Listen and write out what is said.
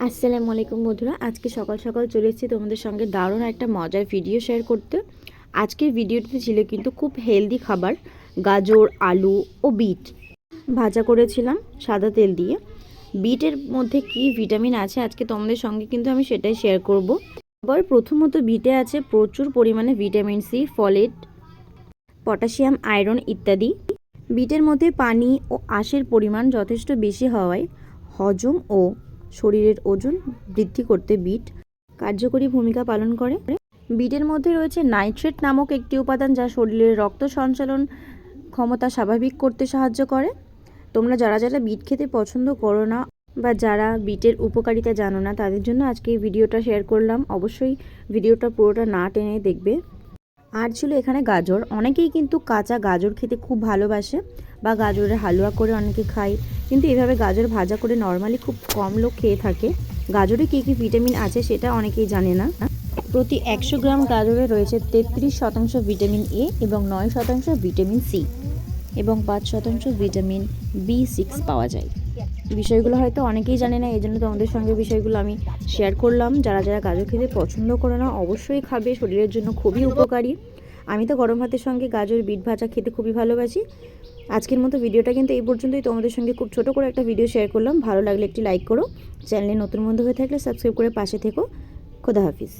আসসালামু আলাইকুম বন্ধুরা, আজকে সকাল সকাল চলে এসেছি তোমাদের সঙ্গে দারুণ একটা মজার ভিডিও শেয়ার করতে। আজকের ভিডিওটিতে ছিল কিন্তু খুব হেলদি খাবার, গাজর, আলু ও বিট। ভাজা করেছিলাম সাদা তেল দিয়ে। বিটের মধ্যে কি ভিটামিন আছে আজকে তোমাদের সঙ্গে কিন্তু আমি সেটাই শেয়ার করব। আবার প্রথমত বিটে আছে প্রচুর পরিমাণে vitamin C folate potassium iron ইত্যাদি। বিটের মধ্যে পানি ও আঁশের পরিমাণ যথেষ্ট বেশি হওয়ায় হজম ও শরীরের ওজন বৃদ্ধি করতে বিট কার্যকরী ভূমিকা পালন করে। বিটের মধ্যে রয়েছে নাইট্রেট নামক একটি উপাদান যা শরীরের রক্ত সঞ্চালন ক্ষমতা স্বাভাবিক করতে সাহায্য করে। তোমরা যারা যারা বিট খেতে পছন্দ করো না বা যারা বিটের উপকারিতা জানো না, তাদের জন্য আজকে এই ভিডিওটা শেয়ার করলাম। অবশ্যই ভিডিওটা পুরোটা না টেনে দেখবে। আর ছিল এখানে গাজর। অনেকেই কিন্তু কাঁচা গাজর খেতে খুব ভালোবাসে বা গাজরের হালুয়া করে অনেকে খায়। কিন্তু এভাবে গাজর ভাজা করে নর্মালি খুব কম লোক খেয়ে থাকে। গাজরে কী কী ভিটামিন আছে সেটা অনেকেই জানে না। প্রতি একশো গ্রাম গাজরে রয়েছে তেত্রিশ শতাংশ ভিটামিন এ এবং নয় শতাংশ ভিটামিন সি এবং পাঁচ শতাংশ ভিটামিন বি সিক্স পাওয়া যায়। বিষয়গুলো হয়তো অনেকেই জানে না এই জন্য তোমাদের সঙ্গে বিষয়গুলো আমি শেয়ার করলাম। যারা যারা গাজর খেতে পছন্দ করে না, অবশ্যই খাবে। শরীরের জন্য খুবই উপকারী। আমি তো গরম ভাতের সঙ্গে গাজর, বিট ভাজা খেতে খুবই ভালোবাসি। আজকের মতো ভিডিওটা কিন্তু এই পর্যন্তই। তোমাদের সঙ্গে খুব ছোটো করে একটা ভিডিও শেয়ার করলাম। ভালো লাগলে একটি লাইক করো। চ্যানেলে নতুন বন্ধু হয়ে থাকলে সাবস্ক্রাইব করে পাশে থেকো। খোদা হাফিজ।